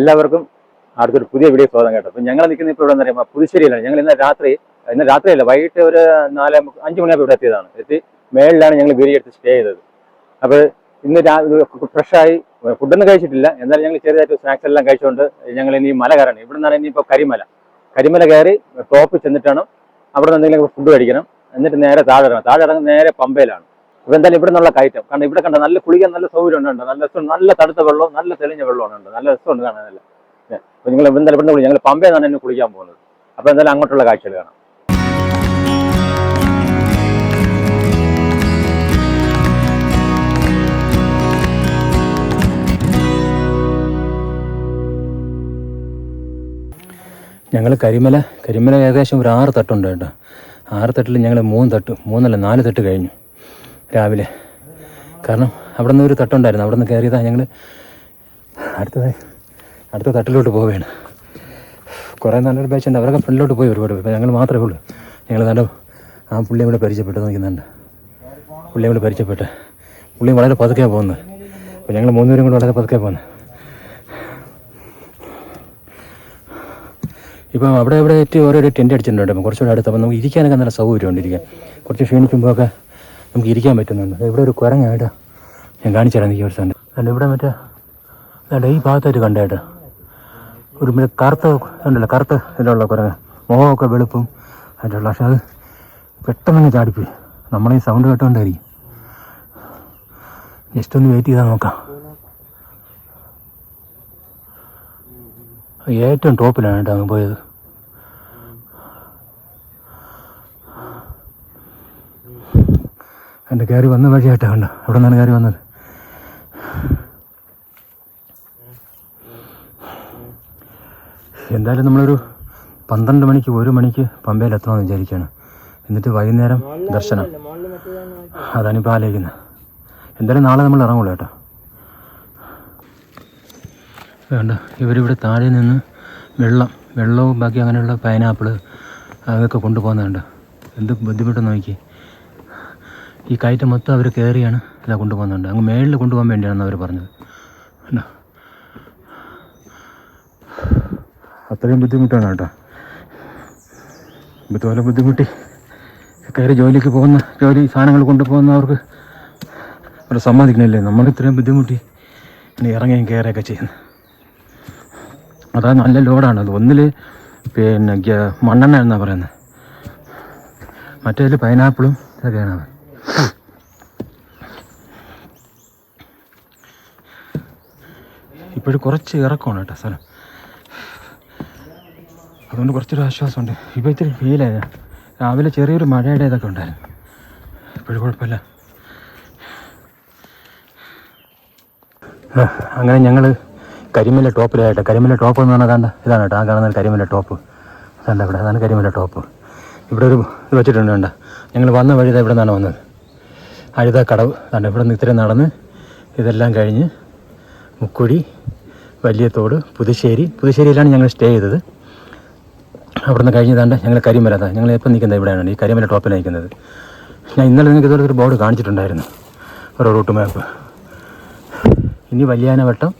എല്ലാവർക്കും അടുത്തൊരു പുതിയ വീഡിയോ സ്വാഗതം കേട്ടോ. അപ്പം ഞങ്ങൾ നിൽക്കുന്ന ഇപ്പോൾ ഇവിടെ എന്ന് പുതുശ്ശേരിയിലാണ്. ഞങ്ങൾ ഇന്ന് രാത്രി ഇന്ന് രാത്രിയല്ല വൈകിട്ട് ഒരു നാല് അഞ്ച് മണിയാകുമ്പോൾ ഇവിടെ എത്തിയതാണ്. എത്തി മേളിലാണ് ഞങ്ങൾ വീരി എടുത്ത് സ്റ്റേ ചെയ്തത്. അപ്പോൾ ഇന്ന് ഫ്രഷായി ഫുഡൊന്നും കഴിച്ചിട്ടില്ല. എന്നാലും ഞങ്ങൾ ചെറുതായിട്ട് സ്നാക്സ് എല്ലാം കഴിച്ചുകൊണ്ട് ഞങ്ങൾ ഇനി മല കയറണം. ഇവിടെ നിന്നാണ് ഇനിയിപ്പോൾ കരിമല. കരിമല കയറി ടോപ്പ് ചെന്നിട്ടാണ് അവിടെ നിന്ന് എന്തെങ്കിലും ഫുഡ് കഴിക്കണം. എന്നിട്ട് നേരെ താഴെ ഇറങ്ങണം. താഴെ ഇറങ്ങുന്ന നേരെ പമ്പയിലാണ്. ഇപ്പൊ എന്തായാലും ഇവിടെ നിന്നുള്ള കയറ്റം. കാരണം ഇവിടെ കണ്ട നല്ല കുളിക്കാൻ നല്ല സൗകര്യം ഉണ്ട്? നല്ല രസം നല്ല തടുത്ത വെള്ളവും നല്ല തെളിഞ്ഞ വെള്ളമാണ് ഉണ്ട്? നല്ല രസമുണ്ട് കാണാനല്ല അപ്പൊ നിങ്ങൾ എന്തായാലും ഇവിടെ നിന്ന് ഞങ്ങൾ പമ്പയിൽ നിന്നാണ് എന്നെ കുളിക്കാൻ പോകുന്നത്. അപ്പൊ എന്തായാലും അങ്ങോട്ടുള്ള കാഴ്ചകൾ കാണാം. ഞങ്ങൾ കരിമല കരിമല ഏകദേശം ഒരു ആറ് തട്ടുണ്ട് കേട്ടോ. ആറ് തട്ടിൽ ഞങ്ങൾ മൂന്ന് തട്ട് മൂന്നല്ല നാല് തട്ട് കഴിഞ്ഞു. രാവിലെ. കാരണം അവിടെ നിന്ന് ഒരു തട്ടുണ്ടായിരുന്നു. അവിടെ നിന്ന് കയറിയതാണ് ഞങ്ങൾ അടുത്തതായി. അടുത്ത തട്ടിലോട്ട് പോവുകയാണ്. കുറേ നല്ലൊരു ബാച്ച് ഉണ്ട്. അവരൊക്കെ ഫ്രണ്ടിലോട്ട് പോയി ഒരുപാട് ഇപ്പം ഞങ്ങൾ മാത്രമേ ഉള്ളൂ. ഞങ്ങൾ നല്ല ആ പുള്ളിയും കൂടെ പരിചയപ്പെട്ട് നോക്കുന്നുണ്ട് പുള്ളിയും കൂടെ പരിചയപ്പെട്ട്. പുള്ളിയും വളരെ പതുക്കെയാണ് പോകുന്നത്. അപ്പോൾ ഞങ്ങൾ മൂന്നുപേരും കൂടെ വളരെ പതുക്കെ പോകുന്നത്. ഇപ്പം അവിടെ ഇവിടെ ഏറ്റവും ഓരോരോ ടെന്റ് അടിച്ചിട്ടുണ്ട് കുറച്ചുകൂടെ അടുത്ത്. അപ്പം നമുക്ക് ഇരിക്കാനൊക്കെ നല്ല സൗകര്യമുണ്ട് ഇരിക്കാൻ. കുറച്ച് ക്ഷീണിക്കുമ്പോഴൊക്കെ നമുക്ക് ഇരിക്കാൻ പറ്റുന്നുണ്ട്. ഇവിടെ ഒരു കുരങ്ങായിട്ടാ ഞാൻ കാണിച്ചു തരാം എനിക്ക് ഒരു സ്ഥലം അല്ല ഇവിടെ മറ്റേ അല്ല ഈ ഭാഗത്തായിട്ട് കണ്ടേട്ടോ ഒരു മറ്റേ കറുത്ത ഉണ്ടല്ലോ കറുത്ത ഇതിലുള്ള കുരങ്ങ്. മുഖമൊക്കെ വെളുപ്പും അതിന്റെ പക്ഷെ അത് പെട്ടെന്ന് ചാടിപ്പോയി. ഈ സൗണ്ട് കേട്ടോണ്ടായിരിക്കും. ജസ്റ്റ് ഒന്ന് വെയിറ്റ് ചെയ്താൽ നോക്കാം. ഏറ്റവും ടോപ്പിലാണ് കേട്ടോ അങ്ങ് പോയത്. എന്റെ കയറി വന്ന വഴിയായിട്ടാ കണ്ട? അവിടെ നിന്നാണ് കയറി വന്നത്? എന്തായാലും നമ്മളൊരു പന്ത്രണ്ട് മണിക്ക് ഒരു മണിക്ക് പമ്പയിൽ എത്തണമെന്ന് വിചാരിക്കുകയാണ്. എന്നിട്ട് വൈകുന്നേരം ദർശനം. അതാണിപ്പോൾ ആലോചിക്കുന്നത്. എന്തായാലും നാളെ നമ്മൾ ഇറങ്ങുള്ളൂ കേട്ടോ. വേണ്ട ഇവരിവിടെ താഴെ നിന്ന് വെള്ളം വെള്ളവും ബാക്കി അങ്ങനെയുള്ള പൈനാപ്പിൾ അതൊക്കെ കൊണ്ടുപോകുന്നുണ്ട് എന്ത് ബുദ്ധിമുട്ടെന്ന് നോക്കി ഈ കയറ്റം മൊത്തം അവർ കയറിയാണ് ഇതാ കൊണ്ടുപോകുന്നുണ്ട്. അങ്ങ് മേളിൽ കൊണ്ടുപോകാൻ വേണ്ടിയാണെന്ന് അവർ പറഞ്ഞത്? അത്രയും ബുദ്ധിമുട്ടാണ് കേട്ടോ. ഇതുപോലെ ബുദ്ധിമുട്ടി. കയറി ജോലിക്ക് പോകുന്ന ജോലി സാധനങ്ങൾ കൊണ്ടുപോകുന്നവർക്ക് അവർ സമ്മതിക്കണില്ലേ? നമ്മൾ ഇത്രയും ബുദ്ധിമുട്ടി ഇനി ഇറങ്ങുകയും കയറുകയൊക്കെ ചെയ്യുന്നു. അതാ നല്ല ലോഡാണ് അത് ഒന്നിൽ പിന്നെ മണ്ണെണ്ണ എന്നാണ് പറയുന്നത്. മറ്റേതിൽ പൈനാപ്പിളും ഇതൊക്കെയാണ്. ഇപ്പോഴും കുറച്ച് ഇറക്കമാണ് കേട്ടോ സ്ഥലം. അതുകൊണ്ട് കുറച്ചൊരു ആശ്വാസമുണ്ട്. ഇപ്പോൾ ഇത്തിരി ഫീലായ രാവിലെ ചെറിയൊരു മഴയുടെ ഇതൊക്കെ ഉണ്ടായിരുന്നു. ഇപ്പോഴും കുഴപ്പമില്ല. അങ്ങനെ ഞങ്ങൾ കരിമല ടോപ്പിലായിട്ട് കരിമല ടോപ്പ് എന്ന് പറഞ്ഞാൽ ഇതാണ് കേട്ടോ. ആ കാണുന്ന കരിമല ടോപ്പ് അതാണ്ട് ഇവിടെ. അതാണ് കരിമല ടോപ്പ് ഇവിടെ ഒരു ഇത് വെച്ചിട്ടുണ്ട് കണ്ട. ഞങ്ങൾ വന്ന വഴി ഇവിടെ നിന്നാണ് വന്നത്. അഴുത കടവ് അതാണ്ട് ഇവിടെ നിന്ന് ഇത്രയും നടന്ന് ഇതെല്ലാം കഴിഞ്ഞ് മുക്കുഴി വലിയ തോട് പുതുശ്ശേരി. പുതുശ്ശേരിയിലാണ് ഞങ്ങൾ സ്റ്റേ ചെയ്തത്. അവിടെ നിന്ന് കഴിഞ്ഞതാണ്ട് ഞങ്ങൾ കരിമല ഞങ്ങൾ എപ്പോൾ നിൽക്കുന്നത് ഇവിടെയാണ്? ഈ കരിമല ടോപ്പിൽ നിൽക്കുന്നത്. ഞാൻ ഇന്നലെ നിങ്ങൾക്ക് ഇതുപോലെ ഒരു ബോർഡ് കാണിച്ചിട്ടുണ്ടായിരുന്നു. ഒരു റൂട്ട് മാപ്പ്. ഇനി വലിയാനവട്ടം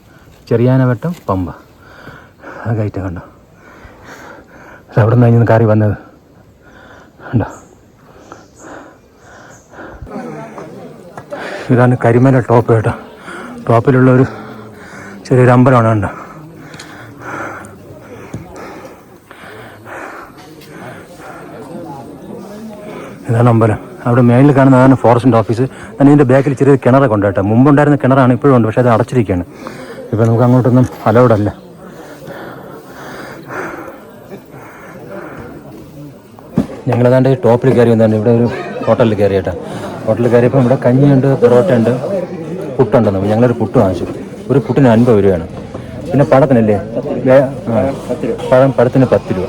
ചെറിയാനവട്ടം പമ്പ. ആ കയറ്റം കണ്ടോ? അവിടെ നിന്ന് കഴിഞ്ഞ് കയറി വന്നത്. കണ്ടോ? ഇതാണ് കരിമല ടോപ്പ് കേട്ടോ ടോപ്പിലുള്ള ഒരു ചെറിയൊരു അമ്പലമാണ് കണ്ടോ. ഇതാണ് അമ്പലം. അവിടെ മേളിൽ കാണുന്ന അതാണ് ഫോറസ്റ്റിന്റെ ഓഫീസ് ഞാൻ ഇതിന്റെ ബാക്കിൽ ചെറിയ കിണറൊക്കെ ഉണ്ട് കേട്ടോ. മുമ്പുണ്ടായിരുന്ന കിണറാണ് ഇപ്പോഴും ഉണ്ട് പക്ഷേ അത് അടച്ചിരിക്കുകയാണ്. ഇപ്പോൾ നമുക്ക് അങ്ങോട്ടൊന്നും അലൗഡല്ല ഞങ്ങളതാണ്ട് ടോപ്പിൽ കയറി വന്നതാണ്. ഇവിടെ ഒരു ഹോട്ടലിൽ കയറി കേട്ടോ. ഹോട്ടലിൽ കയറിയപ്പോൾ ഇവിടെ കഞ്ഞിയുണ്ട് പൊറോട്ട ഉണ്ട് പുട്ടുണ്ടെന്ന് ഞങ്ങളൊരു പുട്ട് വാങ്ങിച്ചു. ഒരു പുട്ടിന് അൻപത് രൂപയാണ്. പിന്നെ പഴത്തിനല്ലേ? പഴം പഴത്തിന് പത്ത് രൂപ.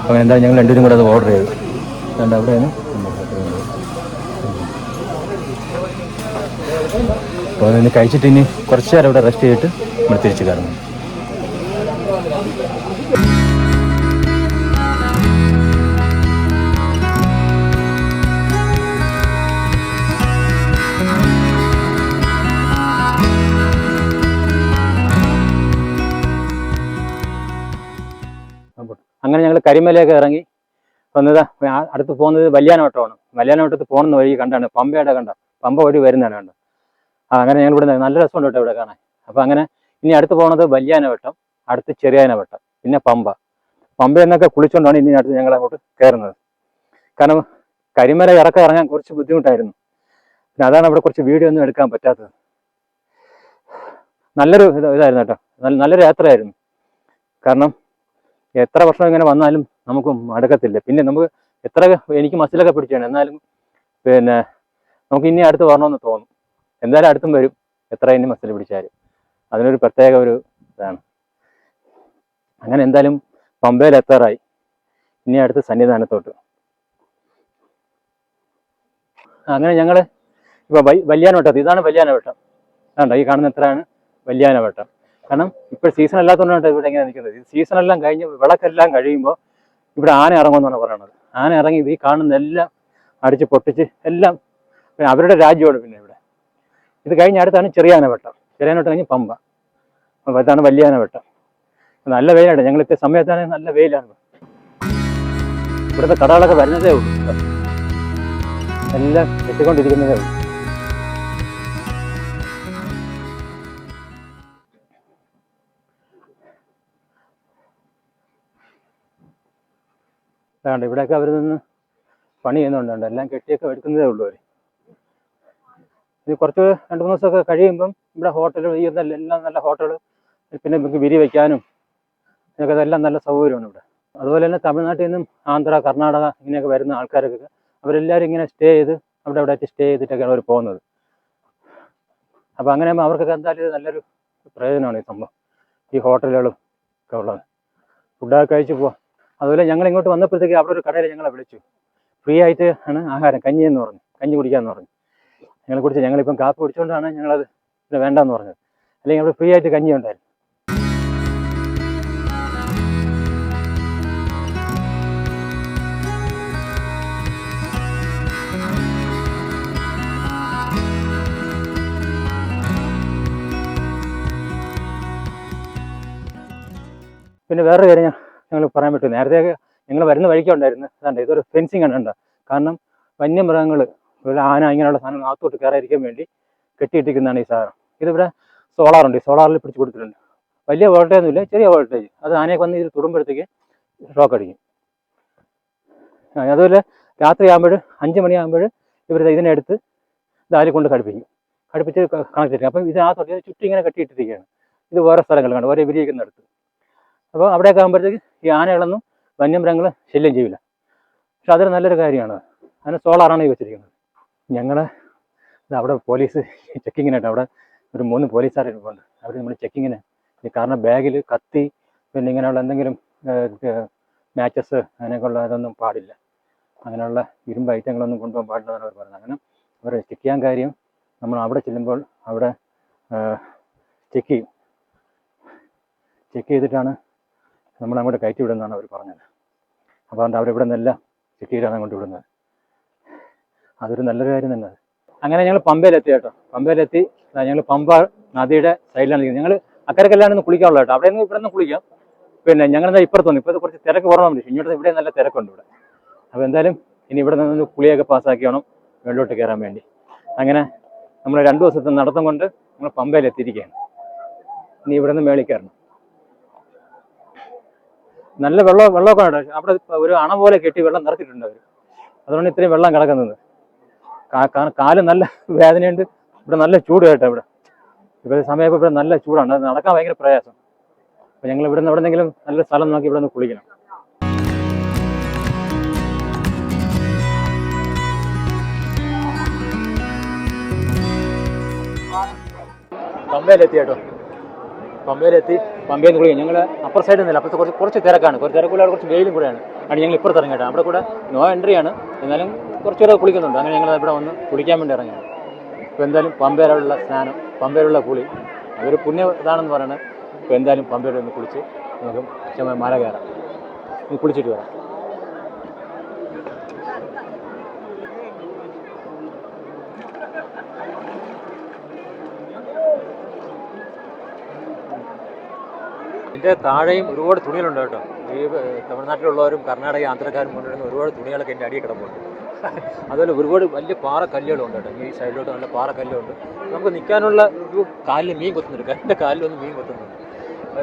അപ്പോൾ എന്താ ഞങ്ങൾ രണ്ടുപേരും കൂടെ അത് ഓർഡർ ചെയ്തു. അതുകൊണ്ട് അവിടെയാണ്. അപ്പോൾ അതിന് കഴിച്ചിട്ട് ഇനി കുറച്ച് നേരം ഇവിടെ റെസ്റ്റ് ചെയ്തിട്ട് നമ്മൾ തിരിച്ചു കയറണം അങ്ങനെ ഞങ്ങൾ കരിമലയൊക്കെ ഇറങ്ങി വന്നത്. അടുത്ത് പോകുന്നത് വല്യാനോട്ടമാണ്. വല്യാനോട്ടത്ത് പോകുന്ന വഴി കണ്ടാണ്. പമ്പയുടെ കണ്ട. പമ്പ വഴി വരുന്നതാണ് കണ്ടത് ആ അങ്ങനെ ഞങ്ങൾ ഇവിടെ നല്ല രസമുണ്ട് കേട്ടോ ഇവിടെ കാണാൻ. അപ്പോൾ അങ്ങനെ ഇനി അടുത്ത് പോകുന്നത് വല്യാനവട്ടം അടുത്ത് ചെറിയാനവട്ടം പിന്നെ പമ്പ. പമ്പ എന്നൊക്കെ കുളിച്ചുകൊണ്ടാണ് ഇനി അടുത്ത് ഞങ്ങൾ അങ്ങോട്ട് കയറുന്നത് കാരണം കരിമല ഇറക്കം ഇറങ്ങാൻ കുറച്ച് ബുദ്ധിമുട്ടായിരുന്നു. പിന്നെ അതാണ് അവിടെ കുറച്ച് വീഡിയോ ഒന്നും എടുക്കാൻ പറ്റാത്തത്. നല്ലൊരു ഇത് ഇതായിരുന്നു കേട്ടോ. നല്ല നല്ലൊരു യാത്രയായിരുന്നു. കാരണം എത്ര വർഷം ഇങ്ങനെ വന്നാലും നമുക്ക് മടക്കത്തില്ല പിന്നെ നമുക്ക് എത്ര എനിക്ക് മസിലൊക്കെ പിടിച്ചാണ്. എന്നാലും പിന്നെ നമുക്ക് ഇനി അടുത്ത് വരണമെന്ന് തോന്നും. എന്തായാലും അടുത്തും വരും. എത്ര ഇനി മസിൽ പിടിച്ചാലും. അതിനൊരു പ്രത്യേക ഒരു ഇതാണ്. അങ്ങനെ എന്തായാലും പമ്പയിൽ എത്താറായി. ഇനി അടുത്ത് സന്നിധാനത്തോട്ട്. അങ്ങനെ ഞങ്ങൾ ഇപ്പോൾ വല്യാനവട്ടം ഇതാണ് വല്യാനവട്ടം. കണ്ടോ? ഈ കാണുന്ന എത്രയാണ്? വല്യാനവട്ടം. കാരണം ഇപ്പോൾ സീസൺ അല്ലാത്തതുകൊണ്ടാണ് ഇവിടെ ഇങ്ങനെ നിൽക്കുന്നത്. സീസൺ എല്ലാം കഴിഞ്ഞ് വിളക്കെല്ലാം കഴിയുമ്പോൾ ഇവിടെ ആന ഇറങ്ങുമെന്നാണ് പറയുന്നത് ആന ഇറങ്ങി ഈ കാണുന്ന എല്ലാം അടിച്ച് പൊട്ടിച്ച് എല്ലാം പിന്നെ അവരുടെ രാജ്യമാണ് പിന്നെ ഇവിടെ. ഇത് കഴിഞ്ഞ അടുത്താണ് ചെറിയാനവട്ടം ചെറിയാനവട്ടം കഴിഞ്ഞ് പമ്പ. ഇതാണ് വല്യാനവട്ടം നല്ല വെയിലാണ്. ഞങ്ങൾ ഇത്ര സമയത്താണ് നല്ല വെയിലാണ്. ഇവിടുത്തെ കടകളൊക്കെ വരുന്നതേ ഉള്ളൂ. എല്ലാം എത്തിക്കൊണ്ടിരിക്കുന്നതേ ഉള്ളൂ. അതാണ്ട് ഇവിടെയൊക്കെ അവർ നിന്ന് പണി ചെയ്യുന്നുണ്ട്. എല്ലാം കെട്ടിയൊക്കെ എടുക്കുന്നതേ ഉള്ളൂ അവർ ഇത് കുറച്ച് രണ്ട് മൂന്ന് ദിവസമൊക്കെ കഴിയുമ്പം ഇവിടെ ഹോട്ടൽ ഈ എല്ലാം നല്ല ഹോട്ടൽ പിന്നെ നമുക്ക് വിരി വയ്ക്കാനും ഇതൊക്കെ ഇതെല്ലാം നല്ല സൗകര്യമാണ് ഇവിടെ. അതുപോലെ തന്നെ തമിഴ്നാട്ടിൽ നിന്നും ആന്ധ്ര കർണാടക ഇങ്ങനെയൊക്കെ വരുന്ന ആൾക്കാരൊക്കെ അവരെല്ലാവരും ഇങ്ങനെ സ്റ്റേ ചെയ്ത് അവിടെ അവിടെ സ്റ്റേ ചെയ്തിട്ടൊക്കെയാണ് അവർ പോകുന്നത്. അപ്പോൾ അങ്ങനെ അവർക്കൊക്കെ എന്തായാലും നല്ലൊരു പ്രയോജനമാണ് ഈ സംഭവം. ഈ ഹോട്ടലുകളും ഒക്കെ ഉള്ളത്. ഫുഡൊക്കെ കഴിച്ച് പോവാം. അതുപോലെ ഞങ്ങൾ ഇങ്ങോട്ട് വന്നപ്പോഴത്തേക്ക് അവിടെ ഒരു കടയിൽ ഞങ്ങളെ വിളിച്ചു. ഫ്രീ ആയിട്ട് ആണ് ആഹാരം കഞ്ഞി എന്ന് പറഞ്ഞു. കഞ്ഞി കുടിക്കാമെന്ന് പറഞ്ഞു. ഞങ്ങളെ കുടിച്ച് ഞങ്ങളിപ്പം കാപ്പി കുടിച്ചുകൊണ്ടാണ് ഞങ്ങളത് ഇത് വേണ്ടെന്ന് പറഞ്ഞത്. അല്ലെങ്കിൽ അവിടെ ഫ്രീ ആയിട്ട് കഞ്ഞി ഉണ്ടായിരുന്നു. പിന്നെ വേറൊരു കാര്യം ഞങ്ങൾ പറയാൻ പറ്റും. നേരത്തെ ഞങ്ങൾ വരുന്ന വഴിക്ക് ഉണ്ടായിരുന്നു. അതാണ്ട് ഇതൊരു ഫെൻസിങ് ആണ് കണ്ടോ? കാരണം വന്യമൃഗങ്ങൾ ഒരു ആന ഇങ്ങനെയുള്ള സാധനം നാത്തോട്ട് കയറാതിരിക്കാൻ വേണ്ടി കെട്ടിയിട്ടിരിക്കുന്നതാണ് ഈ സാധനം. ഇതിവിടെ സോളാറുണ്ട് ഈ സോളാറിൽ പിടിച്ച് കൊടുത്തിട്ടുണ്ട്. വലിയ വോൾട്ടേജ് ഒന്നുമില്ല ചെറിയ വോൾട്ടേജ് അത് ആനയൊക്കെ വന്ന് ഇതിൽ തൊടുമ്പോഴത്തേക്ക് ഷോക്ക് അടിക്കും. അതുപോലെ രാത്രി ആകുമ്പോൾ അഞ്ച് മണിയാകുമ്പോൾ ഇവർ ഇതിനെടുത്ത് ദാലി കൊണ്ട് ഘടിപ്പിക്കും ഘടിപ്പിച്ച് കണക്ട് ചെയ്യും അപ്പം ഇത് തൊട്ടി ചുറ്റും ഇങ്ങനെ കെട്ടിയിട്ടിരിക്കുകയാണ്. ഇത് വേറെ സ്ഥലങ്ങളിലാണ് ഓരോ വിരിയിക്കുന്നിടത്ത് അപ്പോൾ അവിടെയൊക്കെ ആകുമ്പോഴത്തേക്ക് ഈ ആനകളൊന്നും വന്യമൃഗങ്ങൾ ശല്യം ചെയ്യില്ല പക്ഷെ അതൊരു നല്ലൊരു കാര്യമാണ്. അതിന് സോളാറാണ് ഈ വെച്ചിരിക്കുന്നത്. ഞങ്ങൾ അവിടെ പോലീസ് ചെക്കിങ്ങിനായിട്ട് അവിടെ ഒരു മൂന്ന് പോലീസുകാർ ഇരിപ്പുണ്ട് അവർ നമ്മൾ ചെക്കിങ്ങിന് കാരണം ബാഗിൽ കത്തി പിന്നെ ഇങ്ങനെയുള്ള എന്തെങ്കിലും മാച്ചസ് അങ്ങനെയൊക്കെയുള്ള അതൊന്നും പാടില്ല. അങ്ങനെയുള്ള ഇരുമ്പ് ഐറ്റങ്ങളൊന്നും കൊണ്ടുപോകാൻ പാടില്ലെന്നാണ് അവർ പറയുന്നത്. അങ്ങനെ അവർ ചെക്ക് ചെയ്യാൻ കാര്യം നമ്മൾ അവിടെ ചെല്ലുമ്പോൾ അവിടെ ചെക്ക് ചെയ്യും. ചെക്ക് ചെയ്തിട്ടാണ് നമ്മൾ അങ്ങോട്ട് കയറ്റി വിടുന്നതാണ് അവർ പറഞ്ഞത് അപ്പോൾ അതുകൊണ്ട് അവരിവിടെ നിന്നെല്ലാം സിറ്റിയിലാണ് അങ്ങോട്ട് വിടുന്നത്. അതൊരു നല്ലൊരു കാര്യം തന്നെ. അങ്ങനെ ഞങ്ങൾ പമ്പയിലെത്തി കേട്ടോ. പമ്പയിലെത്തി ഞങ്ങൾ പമ്പ നദിയുടെ സൈഡിലാണ് നിൽക്കുന്നത് ഞങ്ങൾ അക്കരക്കല്ലാണ് ഒന്ന് കുളിക്കാനുള്ള കേട്ടോ. അവിടെ നിന്ന് ഇവിടെ നിന്ന് കുളിക്കാം. പിന്നെ ഞങ്ങൾ എന്താ ഇപ്പുറത്ത് വന്നു. ഇപ്പോൾ കുറച്ച് തിരക്ക് കുറവുണ്ട് ഇങ്ങോട്ട് ഇവിടെ നല്ല തിരക്കുണ്ട് ഇവിടെ. അപ്പോൾ എന്തായാലും ഇനി ഇവിടെ നിന്ന് കുളിയൊക്കെ പാസ്സാക്കി വേണം വെള്ളോട്ട് കയറാൻ വേണ്ടി. അങ്ങനെ നമ്മൾ രണ്ട് ദിവസത്തെ നടത്തം കൊണ്ട് നമ്മൾ പമ്പയിലെത്തിയിരിക്കുകയാണ്. ഇനി ഇവിടെ നിന്ന് മേളിൽ നല്ല വെള്ളം വെള്ളമൊക്കെ ഉണ്ട്. പക്ഷെ അവിടെ ഒരു അണ പോലെ കെട്ടി വെള്ളം നിറച്ചിട്ടുണ്ട് അവർ അതുകൊണ്ട് ഇത്രയും വെള്ളം കിടക്കുന്നത്. കാൽ നല്ല വേദനയുണ്ട്. ഇവിടെ നല്ല ചൂട് കേട്ടോ ഇവിടെ. ഇപ്പോൾ സമയപ്പോൾ ഇവിടെ നല്ല ചൂടാണ്. അത് നടക്കാൻ ഭയങ്കര പ്രയാസം. അപ്പോൾ ഞങ്ങൾ ഇവിടെ നിന്ന് എവിടെന്നെങ്കിലും നല്ല സ്ഥലം നോക്കി ഇവിടെ നിന്ന് കുളിക്കണം. പമ്പയിലെത്തി കേട്ടോ. പമ്പയിലെത്തി. പമ്പയിൽ നിന്ന് കുളിക്കുക ഞങ്ങൾ അപ്പർ സൈഡിൽ നിന്നില്ല അപ്പുറത്ത് കുറച്ച് കുറച്ച് തിരക്കാണ്. കുറച്ച് തിരക്കുള്ള കുറച്ച് വെയിലും കൂടെയാണ്. ആണ് ഞങ്ങൾ ഇപ്പുറത്ത് ഇറങ്ങിയിട്ട് അവിടെ കൂടെ നോ എൻട്രി ആണ്. എന്നാലും കുറച്ചുകൂടെ കുളിക്കുന്നുണ്ട്. അങ്ങനെ ഞങ്ങൾ ഇവിടെ വന്ന് കുളിക്കാൻ വേണ്ടി ഇറങ്ങിയാണ് ഇപ്പോൾ എന്തായാലും പമ്പയിലുള്ള സ്നാനം പമ്പയിലുള്ള കുളി. അതൊരു പുണ്യ ഇതാണെന്ന് പറയുന്നത് ഇപ്പോൾ എന്തായാലും പമ്പയിൽ ഒന്ന് കുളിച്ച് നമുക്ക് മല കയറാം. കുളിച്ചിട്ട് വരാം. ഇതിന്റെ താഴെയും ഒരുപാട് തുണികളുണ്ട് കേട്ടോ. ഈ തമിഴ്നാട്ടിലുള്ളവരും കർണാടക ആന്ധ്രക്കാരും കൊണ്ടുവരുന്ന ഒരുപാട് തുണികളൊക്കെ എന്റെ അടിയിൽ കിടപ്പുണ്ട്. അതുപോലെ ഒരുപാട് വലിയ പാറ കല്ലുകളുണ്ട് കേട്ടോ. ഈ സൈഡിലോട്ട് നല്ല പാറ കല്ലുണ്ട് നമുക്ക് നിൽക്കാനുള്ള ഒരു കാലിൽ മീൻ കൊത്തുന്നുണ്ട്. കല്ലിന്റെ കാലിൽ ഒന്ന് മീൻ കൊത്തുന്നുണ്ട്.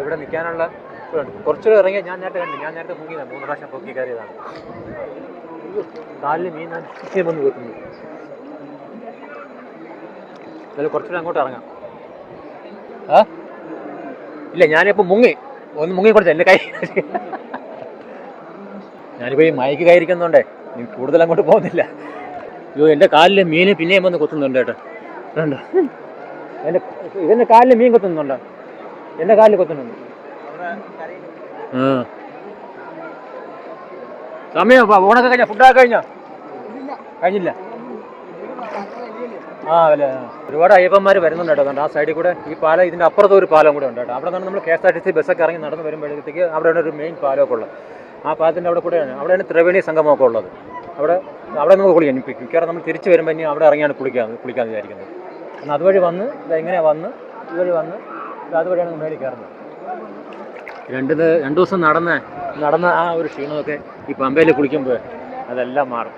ഇവിടെ നിൽക്കാനുള്ള. കുറച്ചുകൂടെ ഇറങ്ങിയാൽ ഞാൻ നേരത്തെ കണ്ടു ഞാൻ നേരത്തെ മുങ്ങിയതാണ് മൂന്ന് പ്രാവശ്യം പൊക്കി കയറിയതാണ്. കാലിൽ മീൻ വന്ന് കൊത്തുന്നു. അതിൽ കുറച്ചുകൂടെ അങ്ങോട്ട് ഇറങ്ങാം. ഇല്ല ഞാനിപ്പോൾ മുങ്ങി. ഒന്ന് മുങ്ങി കൊടുത്തു എന്റെ കൈ. ഞാനിപ്പോൾ ഈ മയക്ക് കയറിക്കുന്നുണ്ടേ നീ കൂടുതൽ അങ്ങോട്ട് പോകുന്നില്ല. അയ്യോ എന്റെ കാലിൽ മീൻ പിന്നെയും വന്ന് കൊത്തുന്നുണ്ട് കേട്ടോ കണ്ടോ? എന്റെ ഇതെന്റെ കാലിൽ മീൻ കൊത്തുന്നുണ്ടോ? എന്റെ കാലിൽ കൊത്തുന്നുണ്ട്? സമയം ഓണൊക്കെ കഴിഞ്ഞ? ഫുഡൊക്കെ കഴിഞ്ഞ? കഴിഞ്ഞില്ല. ആ അല്ലേ. ഒരുപാട് അയ്യപ്പന്മാർ വരുന്നുണ്ട് ആ സൈഡിൽ കൂടെ ഈ പാലം ഇതിന്റെ അപ്പുറത്ത് ഒരു പാലം കൂടെ ഉണ്ട് അവിടെ നിന്ന് നമ്മൾ K S R T C ബസ്സൊക്കെ ഇറങ്ങി നടന്ന് വരുമ്പോഴത്തേക്ക് അവിടെ ഒരു മെയിൻ പാലമൊക്കെ ഉള്ളത്. ആ പാലത്തിന്റെ അവിടെ കൂടെയാണ്. അവിടെയാണ് ത്രിവേണി സംഗമമൊക്കെ ഉള്ളത്. അവിടെ അവിടെ നമുക്ക് കുളിക്കാം. ഇനി മിക്കവാറും നമ്മൾ തിരിച്ചു വരുമ്പോൾ ഇനി അവിടെ ഇറങ്ങിയാണ് കുളിക്കാൻ കുളിക്കാൻ വിചാരിക്കുന്നത്. എന്നാൽ അതുവഴി വന്ന് ഇതെങ്ങനെ വന്ന് ഇതുവഴി വന്ന് അതുവഴിയാണ് മേളിൽ കയറുന്നത്. രണ്ട് രണ്ട് ദിവസം നടന്ന നടന്ന ആ ഒരു ക്ഷീണമൊക്കെ ഈ പമ്പയിൽ കുളിക്കുമ്പോൾ അതെല്ലാം മാറും.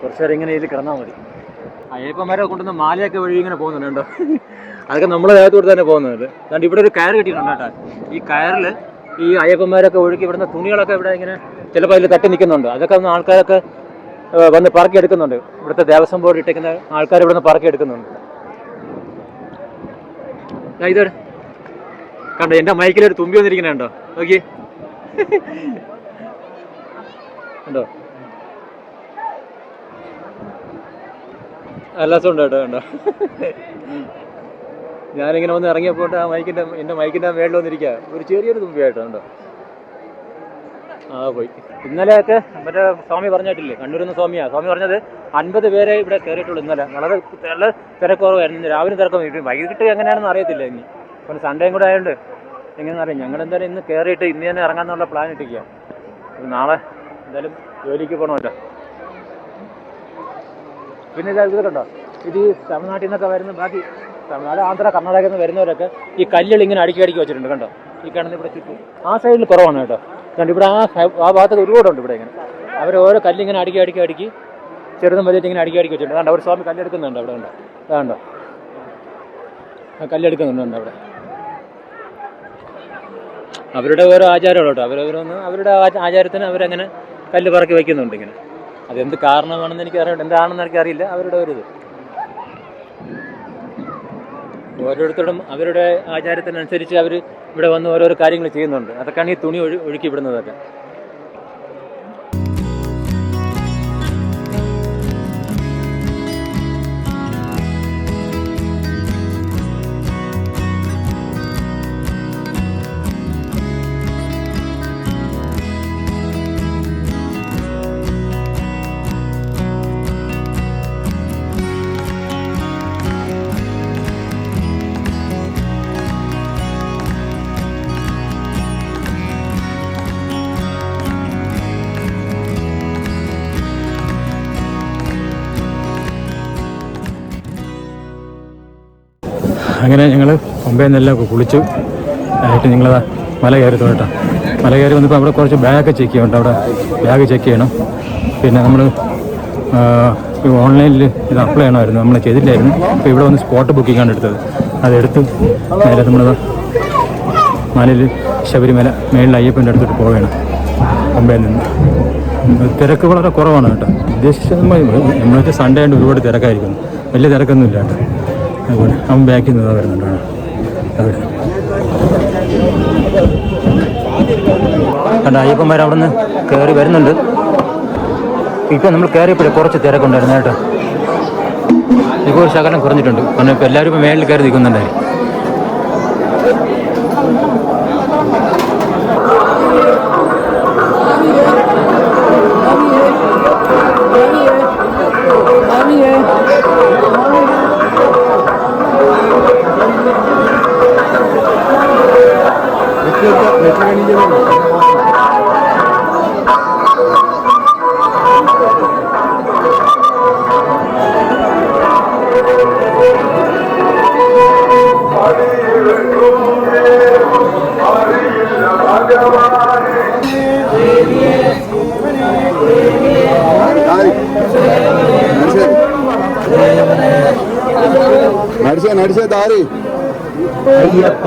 കുറച്ച് നേരം ഇങ്ങനെ ഇതിൽ കിടന്നാൽ മതി. അയ്യപ്പന്മാരെ കൊണ്ടുവന്ന് മാലയൊക്കെ വഴി ഇങ്ങനെ പോകുന്നുണ്ട് അതൊക്കെ നമ്മളെ ദേഹത്ത് കൂടെ തന്നെ പോകുന്നുണ്ട്. അതുകൊണ്ട് ഇവിടെ ഒരു കയർ കിട്ടിയിട്ടുണ്ട് കേട്ടോ. ഈ കയറിൽ ഈ അയ്യപ്പന്മാരൊക്കെ ഒഴുക്കി ഇവിടുന്ന് തുണികളൊക്കെ ഇവിടെ ഇങ്ങനെ ചിലപ്പോൾ അതിൽ തട്ടി നിൽക്കുന്നുണ്ട്. അതൊക്കെ ഒന്ന് ആൾക്കാരൊക്കെ വന്ന് പറക്കി എടുക്കുന്നുണ്ട്. ഇവിടുത്തെ ദേവസ്വം ബോർഡ് ഇട്ടേക്കുന്ന ആൾക്കാർ ഇവിടെ നിന്ന് പറക്കി എടുക്കുന്നുണ്ട്. ദാ ഇതോടെ. കണ്ടോ എന്റെ മൈക്കിലൊരു തുമ്പി വന്നിരിക്കുന്നുണ്ടോ നോക്കി. കണ്ടോ? ഞാനിങ്ങനെ വന്ന് ഇറങ്ങിയപ്പോൾ ആ മൈക്കിന്റെ എന്റെ മൈക്കിന്റെ മേളിൽ വന്നിരിക്കുക ഒരു ചെറിയൊരു തുമ്പിയായിട്ടോ കണ്ടോ? ആ പോയി. ഇന്നലെയൊക്കെ മറ്റേ സ്വാമി പറഞ്ഞിട്ടില്ലേ? കണ്ണൂരിൽ നിന്ന് സ്വാമിയാ. സ്വാമി പറഞ്ഞത് അൻപത് പേരെ ഇവിടെ കയറിയിട്ടുള്ളൂ ഇന്നലെ. വളരെ നല്ല തിരക്കുറവായിരുന്നു. രാവിലെ തിരക്കൊന്നും വൈകിട്ട് എങ്ങനെയാണെന്ന് അറിയത്തില്ല ഇനി. അപ്പം സൺഡേയും കൂടെ ആയതുകൊണ്ട് എങ്ങനെയാണെന്ന് അറിയാം. ഞങ്ങൾ എന്തായാലും ഇന്ന് കയറിയിട്ട് ഇന്ന് തന്നെ ഇറങ്ങാന്നുള്ള പ്ലാൻ ഇട്ടിരിക്കുക നാളെ എന്തായാലും ജോലിക്ക് പോകണമല്ലോ പിന്നെ ഇത് ഇത് കണ്ടോ? ഇത് ഈ തമിഴ്നാട്ടിൽ നിന്നൊക്കെ വരുന്ന ബാക്കി തമിഴ്നാട് ആന്ധ്ര കർണാടകയിൽ നിന്ന് വരുന്നവരൊക്കെ ഈ കല്ലുകൾ ഇങ്ങനെ അടുക്കി അടുക്കി വെച്ചിട്ടുണ്ട് കണ്ടോ? ഈ കാണുന്ന ഇവിടെ ചുറ്റും. ആ സൈഡിൽ കുറവാണ് കേട്ടോ. കണ്ടോ ഇവിടെ ആ ആ ഭാഗത്ത് ഒരുപാടുണ്ട് ഇവിടെ ഇങ്ങനെ. അവർ ഓരോ കല്ലിങ്ങനെ അടുക്കി അടുക്കി അടുക്കി ചെറുതും വലിയ ഇങ്ങനെ അടുക്കി അടുക്കി വെച്ചിട്ടുണ്ട്. കണ്ടോ ഒരു സ്വാമി കല്ലെടുക്കുന്നുണ്ട് അവിടെ കണ്ടോ? അതാ കണ്ടോ? ആ കല്ലെടുക്കുന്നുണ്ട് അവിടെ. അവരുടെ ഓരോ ആചാരമാണ് കേട്ടോ. അവരവരൊന്ന് അവരുടെ ആചാരത്തിന് അവരങ്ങനെ കല്ല് പറക്കി വയ്ക്കുന്നുണ്ട് ഇങ്ങനെ. അതെന്ത് കാരണമാണെന്ന് എനിക്ക് അറിയാം എന്താണെന്ന് എനിക്ക് അറിയില്ല അവരുടെ ഒരു ഇത്. ഓരോരുത്തരും അവരുടെ ആചാരത്തിനനുസരിച്ച് അവർ ഇവിടെ വന്ന് ഓരോരോ കാര്യങ്ങൾ ചെയ്യുന്നുണ്ട്. അതൊക്കെയാണ് ഈ തുണി ഒഴു ഒഴുക്കി വിടുന്നതൊക്കെ. അങ്ങനെ ഞങ്ങൾ പമ്പയിൽ നിന്നെല്ലാം കുളിച്ചു. ആയിട്ട് ഞങ്ങൾ മല കയറി തോട്ടാ മല കയറി വന്നപ്പോൾ അവിടെ കുറച്ച് ബാഗൊക്കെ ചെക്ക് ചെയ്യുന്നുണ്ട് അവിടെ ബാഗ് ചെക്ക് ചെയ്യണം. പിന്നെ നമ്മൾ ഓൺലൈനിൽ ഇത് അപ്ലൈ ചെയ്യണമായിരുന്നു. നമ്മൾ ചെയ്തില്ലായിരുന്നു. അപ്പോൾ ഇവിടെ വന്ന് സ്പോട്ട് ബുക്കിംഗ് ആണ് എടുത്തത്. അതെടുത്ത് നേരെ നമ്മൾ മലയിൽ ശബരിമല മേളിൽ അയ്യപ്പന്റെ അടുത്തോട്ട് പോവുകയാണ്. പമ്പയിൽ നിന്ന്. തിരക്ക് വളരെ കുറവാണ് കേട്ടോ. ഉദ്ദേശിച്ചത് നമ്മൾ സൺഡേ ആയിട്ട് ഒരുപാട് തിരക്കായിരിക്കുന്നു. വലിയ തിരക്കൊന്നുമില്ല കേട്ടോ. അതുപോലെ അവൻ ബാക്കിൽ നിന്ന് വരുന്നുണ്ട് അവിടെ കണ്ട അയ്യപ്പന്മാർ അവിടെ നിന്ന് കയറി വരുന്നുണ്ട്. ഇപ്പം നമ്മൾ കയറിയപ്പോഴേ കുറച്ച് തിരക്കുണ്ടായിരുന്നു കേട്ടോ. ഇപ്പോൾ ഒരു ശകലം കുറഞ്ഞിട്ടുണ്ട്. കാരണം ഇപ്പോൾ എല്ലാവരും ഇപ്പോൾ മേളിൽ കയറി നിൽക്കുന്നുണ്ടായിരുന്നു నడిచే నడిచే దారి అయ్యప్ప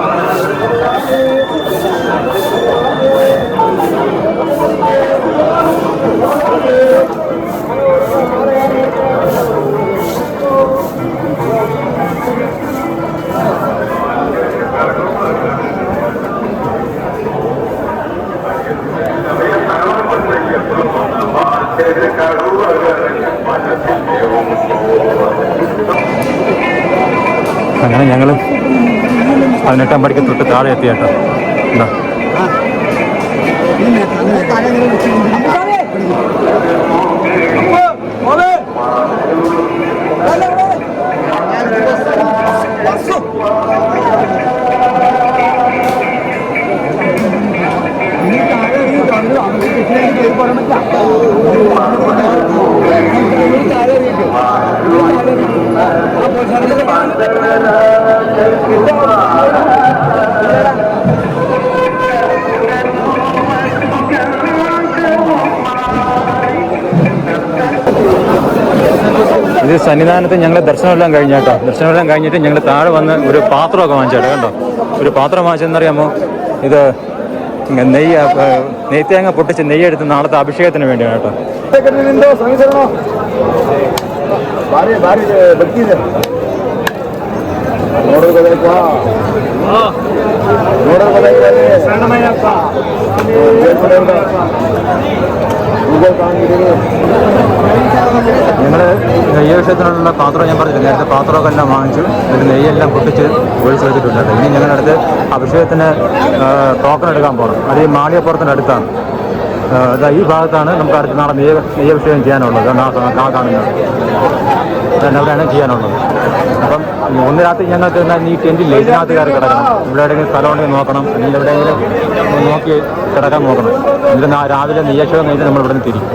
പതിനെട്ടാം തൊട്ട് താഴെ എത്തിയാട്ടോ. എന്താ സന്നിധാനത്ത് ഞങ്ങൾ ദർശനമെല്ലാം കഴിഞ്ഞ കേട്ടോ ദർശനമെല്ലാം കഴിഞ്ഞിട്ട് ഞങ്ങൾ താഴെ വന്ന് ഒരു പാത്രമൊക്കെ വാങ്ങിച്ചേട്ടോ കേട്ടോ ഒരു പാത്രം വാങ്ങിച്ചെന്നറിയാമോ ഇത് നെയ്യ് നെയ്ത്തേങ്ങ പൊട്ടിച്ച് നെയ്യെടുത്ത് നാളത്തെ അഭിഷേകത്തിന് വേണ്ടിയാണ് കേട്ടോ. ನಿಂದು ഞങ്ങൾ നെയ്യാവശ്യത്തിനുള്ള പാത്രം ഞാൻ പറഞ്ഞില്ല? നേരത്തെ പാത്രമൊക്കെ എല്ലാം വാങ്ങിച്ചു. ഇത് നെയ്യെല്ലാം പൊട്ടിച്ച് ഒഴിച്ചു വെച്ചിട്ടുണ്ട് ഇനി ഞങ്ങളടുത്ത് അഭിഷേകത്തിന് ടോക്കൺ എടുക്കാൻ പോകണം അത് ഈ മാളികപ്പുറത്തിന്റെ അടുത്താണ്. ഈ ഭാഗത്താണ് നമുക്ക് അടുത്ത് നാളെ നെയ്യ നെയ്യഭിഷേകം ചെയ്യാനുള്ളത്. കാണുന്നത്. അവിടെയാണ് ചെയ്യാനുള്ളത്. അപ്പം ഒന്ന് രാത്രി ഞങ്ങൾക്ക് എന്നാ ഈ ടെന്റിൽ ഇതിനകത്ത് കയറി കിടക്കണം. ഇവിടെ എവിടെയെങ്കിലും സ്ഥലം ഉണ്ടെങ്കിൽ നോക്കണം. അല്ലെങ്കിൽ എവിടെയെങ്കിലും നോക്കി കിടക്കാൻ നോക്കണം. എന്നിട്ട് രാവിലെ നെയ്യഭിഷേകം കഴിഞ്ഞിട്ട് നമ്മൾ ഇവിടെ നിന്ന് തിരിക്കും